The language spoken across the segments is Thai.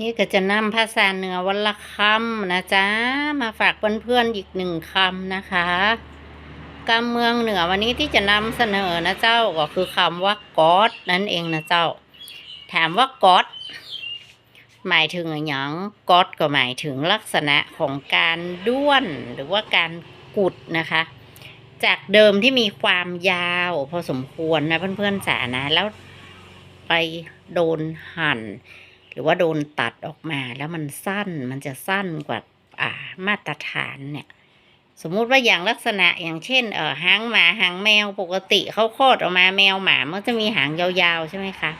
นี่ก็จะนำภาษาเหนือวันละคำนะจ๊ะ มาฝากเพื่อนๆอีกหนึ่งคำนะคะกำเมืองเหนือวันนี้ที่จะนำเสนอนะเจ้าก็คือคำว่ากอดนั่นเองนะเจ้า ถามว่ากอดหมายถึงอะไรหยังกอดก็หมายถึงลักษณะของการด้วนหรือว่าการกุดนะคะ จากเดิมที่มีความยาวพอสมควรนะเพื่อนๆจ๋านะ แล้วไปโดนหั่น รือว่าโดนตัดออกมาแล้วมันสั้นมันจะสั้นกว่าอ่ามาตรฐานเนี่ย สมมุติว่าอย่างลักษณะอย่างเช่นเออหางหมาหางแมวปกติเขาคลอดออกมาแมวหมามันจะมีหางยาวๆใช่ไหมคะ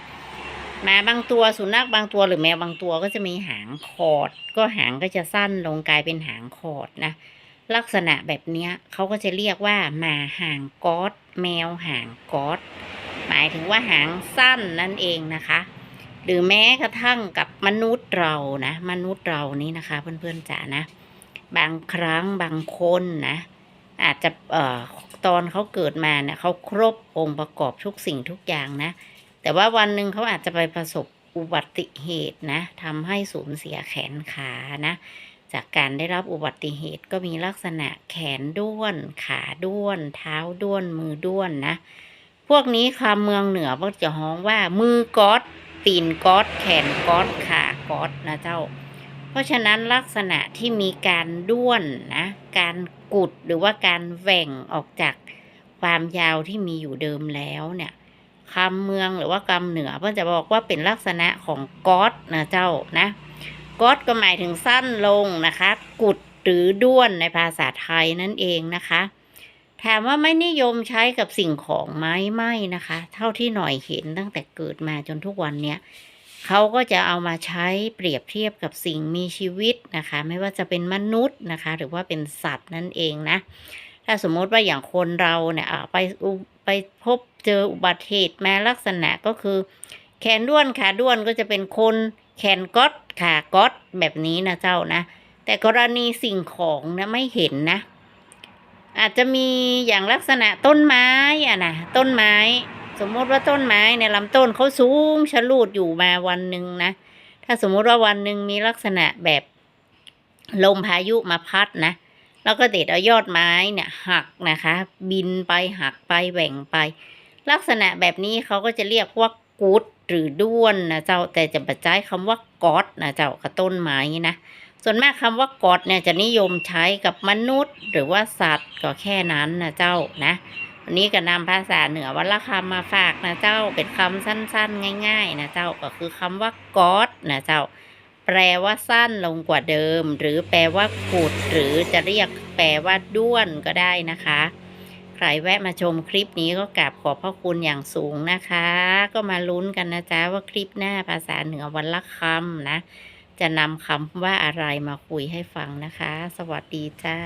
หมาบางตัวสุนัขบางตัวหรือแมวบางตัวก็จะมีหางคอด ก็หางก็จะสั้นลงกลายเป็นหางคอดนะ ลักษณะแบบเนี้ยเขาก็จะเรียกว่าหมาหางก๊อดแมวหางก๊อดหมายถึงว่าหางสั้นนั่นเองนะคะ หรือแม้กระทั่งกับมนุษย์เรานะ มนุษย์เรานี่นะคะ เพื่อนๆจ๋านะ บางครั้งบางคนนะ อาจจะเอ่อตอนเขาเกิดมาเนี่ยเขาครบองค์ประกอบทุกสิ่งทุกอย่างนะ แต่ว่าวันหนึ่งเขาอาจจะไปประสบอุบัติเหตุนะทำให้สูญเสียแขนขานะ จากการได้รับอุบัติเหตุก็มีลักษณะแขนด้วน ขาด้วน เท้าด้วน มือด้วนนะ พวกนี้คำเมืองเหนือก็จะฮ้องว่ามือกอด ตีนก๊อดแขนก๊อดขาก๊อดนะเจ้า เพราะฉะนั้นลักษณะที่มีการด้วนนะ การกุดหรือว่าการแหว่งออกจากความยาวที่มีอยู่เดิมแล้วเนี่ยคำเมืองหรือว่าคำเหนือเพื่อจะบอกว่าเป็นลักษณะของก๊อดนะเจ้านะก๊อดก็หมายถึงสั้นลงนะคะ กุดหรือด้วนในภาษาไทยนั่นเองนะคะ ถามว่าไม่นิยมใช้กับสิ่งของไหมไม่นะคะ เท่าที่หน่อยเห็นตั้งแต่เกิดมาจนทุกวันเนี้ยเขาก็จะเอามาใช้เปรียบเทียบกับสิ่งมีชีวิตนะคะ ไม่ว่าจะเป็นมนุษย์นะคะ หรือว่าเป็นสัตว์นั่นเองนะ ถ้าสมมติว่าอย่างคนเราเนี่ยไปไปพบเจออุบัติเหตุแมาลักษณะก็คือ แขนด้วนขาด้วนก็จะเป็นคนแขนก๊อตขาก๊อตแบบนี้นะเจ้านะ แต่กรณีสิ่งของนะไม่เห็นนะ อาจจะมีอย่างลักษณะต้นไม้อะนะต้นไม้ สมมติว่าต้นไม้ในยลำต้นเขาสูงชะลูดอยู่มาวันหนึ่งนะถ้าสมมุติว่าวันหนึ่งมีลักษณะแบบลมพายุมาพัดนะแล้วก็เด็ดเอายอดไม้เนี่ยหักนะคะ บินไปหักไปแหว่งไป ลักษณะแบบนี้เขาก็จะเรียกว่ากูดหรือด้วนนะเจ้าแต่จะบรรจายคำว่ากอดนะเจ้ากับต้นไม้นะ ส่วนมากคำว่ากอดเนี่ยจะนิยมใช้กับมนุษย์ หรือว่าสัตว์ก็แค่นั้นนะเจ้านะวันนี้ก็นำภาษาเหนือวันละคำมาฝากนะเจ้าเป็นคำสั้นๆ ง่าย ๆ นะเจ้าก็คือคำว่ากอดนะเจ้า แปลว่าสั้นลงกว่าเดิม หรือแปลว่ากุด หรือจะเรียกแปลว่าด้วนก็ได้นะคะ ใครแวะมาชมคลิปนี้ก็กราบขอบพระคุณอย่างสูงนะคะ ก็มาลุ้นกันนะจ๊ะว่าคลิปหน้าภาษาเหนือวันละคำนะ จะนำคำว่าอะไรมาคุยให้ฟังนะคะ สวัสดีจ้า